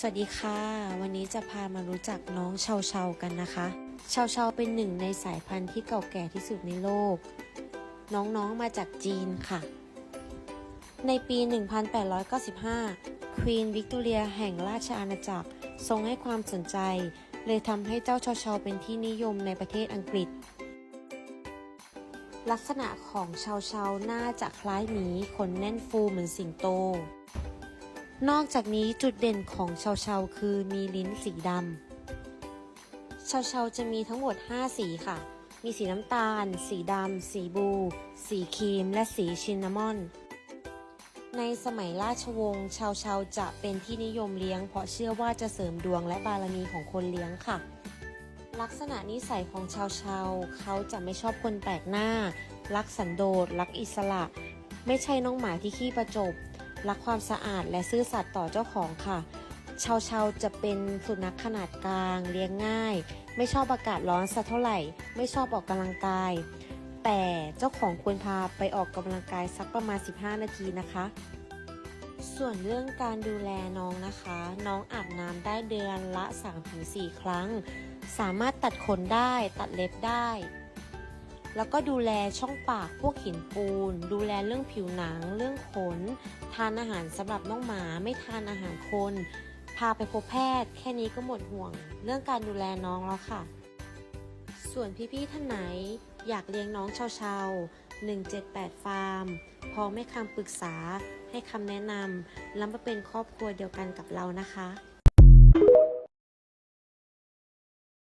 สวัสดีค่ะ วันนี้จะพามารู้จักน้องเชาเชากันนะคะ เชาเชาเป็นหนึ่งในสายพันธุ์ที่เก่าแก่ที่สุดในโลก น้องๆมาจากจีนค่ะ ในปี 1895 ควีนวิกตอเรียแห่งราชอาณาจักรทรงให้ความสนใจ เลยทำให้เจ้าเชาเชาเป็นที่นิยมในประเทศอังกฤษ ลักษณะของเชาเชาน่าจะคล้ายหมีขนแน่นฟูเหมือนสิงโต นอกจากนี้จุดเด่นของเชาเชาคือมีลิ้นสีดำเชาเชาจะมีทั้งหมด 5 สีค่ะ มีสีน้ำตาล สีดำ สีบู สีครีม และสีชินนามอน ในสมัยราชวงศ์ชาวชาวจะเป็นที่นิยมเลี้ยง เพราะเชื่อว่าจะเสริมดวงและบารมีของคนเลี้ยงค่ะ ลักษณะนิสัยของชาวชาวเขาจะไม่ชอบคนแปลกหน้า รักสันโดษรักอิสระ ไม่ใช่น้องหมาที่ขี้ประจบ รักความสะอาดและซื่อสัตย์ต่อเจ้าของค่ะชาวชาวจะเป็นสุนัขขนาดกลางเลี้ยงง่าย ไม่ชอบอากาศร้อนสักเท่าไหร่ ไม่ชอบออกกำลังกาย แต่เจ้าของควรพาไปออกกำลังกายสักประมาณ 15 นาทีนะคะ ส่วนเรื่องการดูแลน้องนะคะ น้องอาบน้ำได้เดือนละ 3-4 ครั้ง สามารถตัดขนได้ตัดเล็บได้ แล้วก็ดูแลช่องปากพวกหินปูน ดูแลเรื่องผิวหนัง เรื่องขน ทานอาหารสำหรับน้องหมาไม่ทานอาหารคน พาไปพบแพทย์ แค่นี้ก็หมดห่วง เรื่องการดูแลน้องแล้วค่ะ ส่วนพี่ๆท่านไหน อยากเลี้ยงน้องเชาๆ178 ฟาร์ม พร้อมให้คำปรึกษา ให้คำแนะนำแล้วมาเป็นครอบครัวเดียวกันกับเรานะคะ